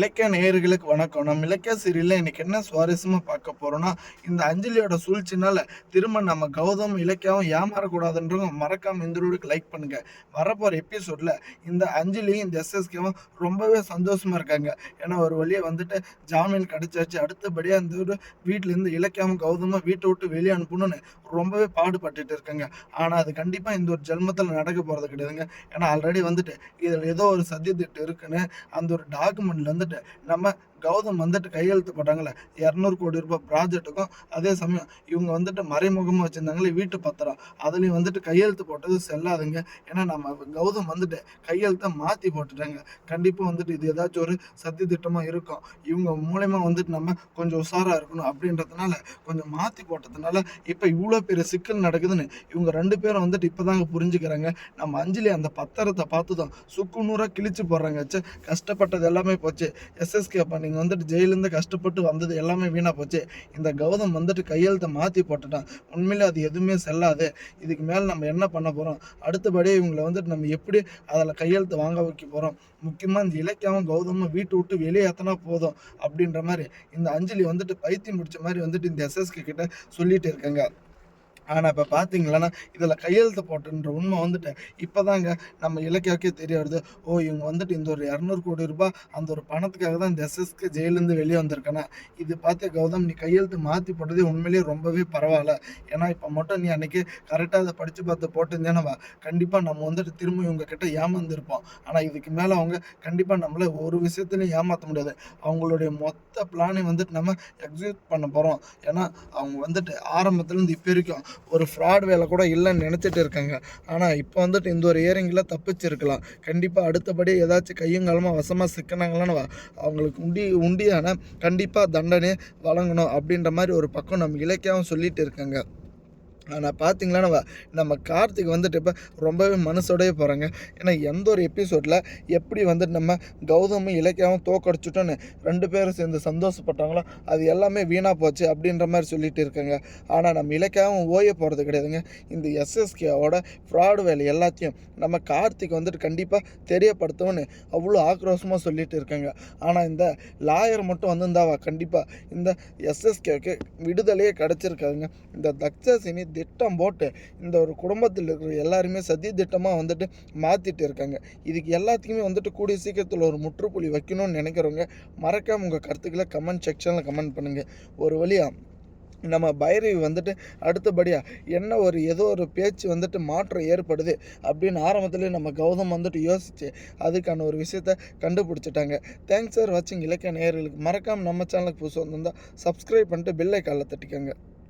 இலக்கிய நேயர்களுக்கு வணக்கம். நம்ம இலக்கிய சீரியலில் இன்னைக்கு என்ன சுவாரஸ்யமாக பார்க்க போகிறோம்னா இந்த அஞ்சலியோட சூழ்ச்சினால திரும்ப நம்ம கௌதம் இலக்கியாவும் ஏமாறக்கூடாதுன்றவங்க மறக்காம இந்த வீடியோக்கு லைக் பண்ணுங்க. வரப்போகிற எபிசோடில் இந்த அஞ்சலியும் இந்த எஸ்எஸ்கேவும் ரொம்பவே சந்தோஷமாக இருக்காங்க. ஏன்னா ஒரு வழியை வந்துட்டு ஜாமீன் கிடைச்சாச்சு. அடுத்தபடியாக இந்த ஒரு வீட்டிலேருந்து இலக்கியாவும் கௌதமும் வீட்டை விட்டு வெளியே அனுப்பணும்னு ரொம்பவே பாடுபட்டுட்டு இருக்காங்க. ஆனால் அது கண்டிப்பாக இந்த ஒரு ஜென்மத்தில் நடக்க போகிறது கிடையாதுங்க. ஏன்னா ஆல்ரெடி வந்துட்டு இதில் ஏதோ ஒரு சத்தியத்திட்டு இருக்குன்னு அந்த ஒரு டாக்குமெண்ட்லேருந்து வந்துட்டு நம்ம கௌதம் வந்துட்டு கையெழுத்து போட்டாங்களே இரநூறு கோடி ரூபாய் ப்ராஜெக்ட்டுக்கும் அதே சமயம் இவங்க வந்துட்டு மறைமுகமாக வச்சுருந்தாங்களே வீட்டு பத்திரம். அதுலேயும் வந்துட்டு கையெழுத்து போட்டது செல்லாதுங்க. ஏன்னா நம்ம கௌதம் வந்துட்டு கையெழுத்தை மாற்றி போட்டுட்டாங்க. கண்டிப்பாக வந்துட்டு இது ஏதாச்சும் ஒரு சத்தி திட்டமாக இருக்கும். இவங்க மூலயமா வந்துட்டு நம்ம கொஞ்சம் உஷாராக இருக்கணும் அப்படின்றதுனால கொஞ்சம் மாற்றி போட்டதுனால இப்போ இவ்வளோ பெரிய சிக்கல் நடக்குதுன்னு இவங்க ரெண்டு பேரும் வந்துட்டு இப்போ தாங்க புரிஞ்சுக்கிறாங்க. நம்ம அஞ்சலி அந்த பத்திரத்தை பார்த்து தான் சுக்கு நூறாக கிழிச்சு போடுறாங்க. கஷ்டப்பட்டது எல்லாமே போச்சு. எஸ்எஸ்கே பண்ணி நீங்கள் வந்துட்டு ஜெயிலேருந்து கஷ்டப்பட்டு வந்தது எல்லாமே வீணாக போச்சு. இந்த கௌதம் வந்துட்டு கையெழுத்தை மாற்றி போட்டுட்டான். உண்மையிலே அது எதுவுமே செல்லாது. இதுக்கு மேலே நம்ம என்ன பண்ண போகிறோம் அடுத்தபடி இவங்களை வந்துட்டு நம்ம எப்படி அதில் கையெழுத்து வாங்க வைக்க போகிறோம் முக்கியமாக இந்த இலக்கியாவும் கௌதமும் வீட்டு விட்டு வெளியே எத்தனா போதும் அப்படின்ற மாதிரி இந்த அஞ்சலி வந்துட்டு பைத்தியம் முடிச்ச மாதிரி வந்துட்டு இந்த எஸ்எஸ்கே கிட்ட சொல்லிட்டு இருக்காங்க. ஆனால் இப்போ பார்த்தீங்களன்னா இதில் கையெழுத்து போட்டுன்ற உண்மை வந்துட்டு இப்போதாங்க நம்ம இலக்கியாக்கே தெரிய வருது. ஓ இவங்க வந்துட்டு இந்த ஒரு இரநூறு கோடி ரூபாய் அந்த ஒரு பணத்துக்காக தான் இந்த எஸ்எஸ்க்கு ஜெயிலேருந்து வெளியே வந்திருக்கனா இது பார்த்து கௌதம் நீ கையெழுத்து மாற்றி போட்டதே உண்மையிலேயே ரொம்பவே பரவாயில்ல. ஏன்னா இப்போ மட்டும் நீ அன்னைக்கு கரெக்டாக அதை படித்து பார்த்து போட்டிருந்தேனவா கண்டிப்பாக நம்ம வந்துட்டு திரும்ப இவங்க கிட்ட ஏமாந்துருப்போம். ஆனால் இதுக்கு மேலே அவங்க கண்டிப்பாக நம்மளை ஒரு விஷயத்துலையும் ஏமாற்ற முடியாது. அவங்களுடைய மொத்த பிளானை வந்துட்டு நம்ம எக்ஸிக்யூட் பண்ண போகிறோம் ஏன்னா அவங்க வந்துட்டு ஆரம்பத்துலேருந்து இப்போ வரைக்கும் ஒரு ஃப்ராட் வேலை கூட இல்லைன்னு நினச்சிட்டு இருக்காங்க. ஆனால் இப்போ வந்துட்டு இந்த ஒரு இயரிங்கில் தப்பிச்சிருக்கலாம். கண்டிப்பாக அடுத்தபடி ஏதாச்சும் கையங்காலமாக வசமாக சிக்கினாங்களான்னு அவங்களுக்கு உண்டி உண்டியான கண்டிப்பாக தண்டனை வழங்கணும் அப்படின்ற மாதிரி ஒரு பக்கம் நம்ம இலக்கியாவும் சொல்லிட்டு இருக்காங்க. ஆனால் பார்த்தீங்களா நம்ம நம்ம கார்த்திக் வந்துட்டு இப்போ ரொம்பவே மனசோடய போகிறாங்க ஏன்னா எந்த ஒரு எபிசோடில் எப்படி வந்துட்டு நம்ம கௌதமும் இலக்கியாவும் தோக்கடிச்சிட்டோன்னு ரெண்டு பேரும் சேர்ந்து சந்தோஷப்பட்டாங்களோ அது எல்லாமே வீணாக போச்சு அப்படின்ற மாதிரி சொல்லிட்டு இருக்காங்க. ஆனால் நம்ம இலக்கியாவும் ஓய போகிறது கிடையாதுங்க. இந்த எஸ்எஸ்கேவோட ஃப்ராடு வேலை எல்லாத்தையும் நம்ம கார்த்திக் வந்துட்டு கண்டிப்பாக தெரியப்படுத்தணும்னு அவ்வளோ ஆக்ரோஷமாக சொல்லிட்டு இருக்காங்க. ஆனால் இந்த லாயர் மட்டும் வந்திருந்தாவா? கண்டிப்பாக இந்த எஸ்எஸ்கேவுக்கு விடுதலையே கிடச்சிருக்காதுங்க. இந்த தக்ஷசினி திட்டம் போட்டு இந்த ஒரு குடும்பத்தில் இருக்கிற எல்லாருமே சதி திட்டமாக வந்துட்டு மாற்றிட்டு இருக்காங்க. இதுக்கு எல்லாத்துக்குமே வந்துட்டு கூடிய சீக்கிரத்தில் ஒரு முற்றுப்புள்ளி வைக்கணும்னு நினைக்கிறவங்க மறக்காம உங்கள் கருத்துக்களை கமெண்ட் செக்ஷனில் கமெண்ட் பண்ணுங்கள் ஒரு வழியாக நம்ம பைரவி வந்துட்டு அடுத்தபடியாக என்ன ஒரு ஏதோ ஒரு பேச்சு வந்துட்டு மாற்றம் ஏற்படுது அப்படின்னு ஆரம்பத்துலேயே நம்ம கௌதம் வந்துட்டு யோசித்து அதுக்கான ஒரு விஷயத்த கண்டுபிடிச்சிட்டாங்க. தேங்க்ஸ் சார் வாட்சிங் இலக்கிய நேயர்களுக்கு. மறக்காமல் நம்ம சேனலுக்கு புதுசு வந்திருந்தால் சப்ஸ்கிரைப் பண்ணிட்டு பில்லை ஐக்கானில் தட்டிக்கோங்க.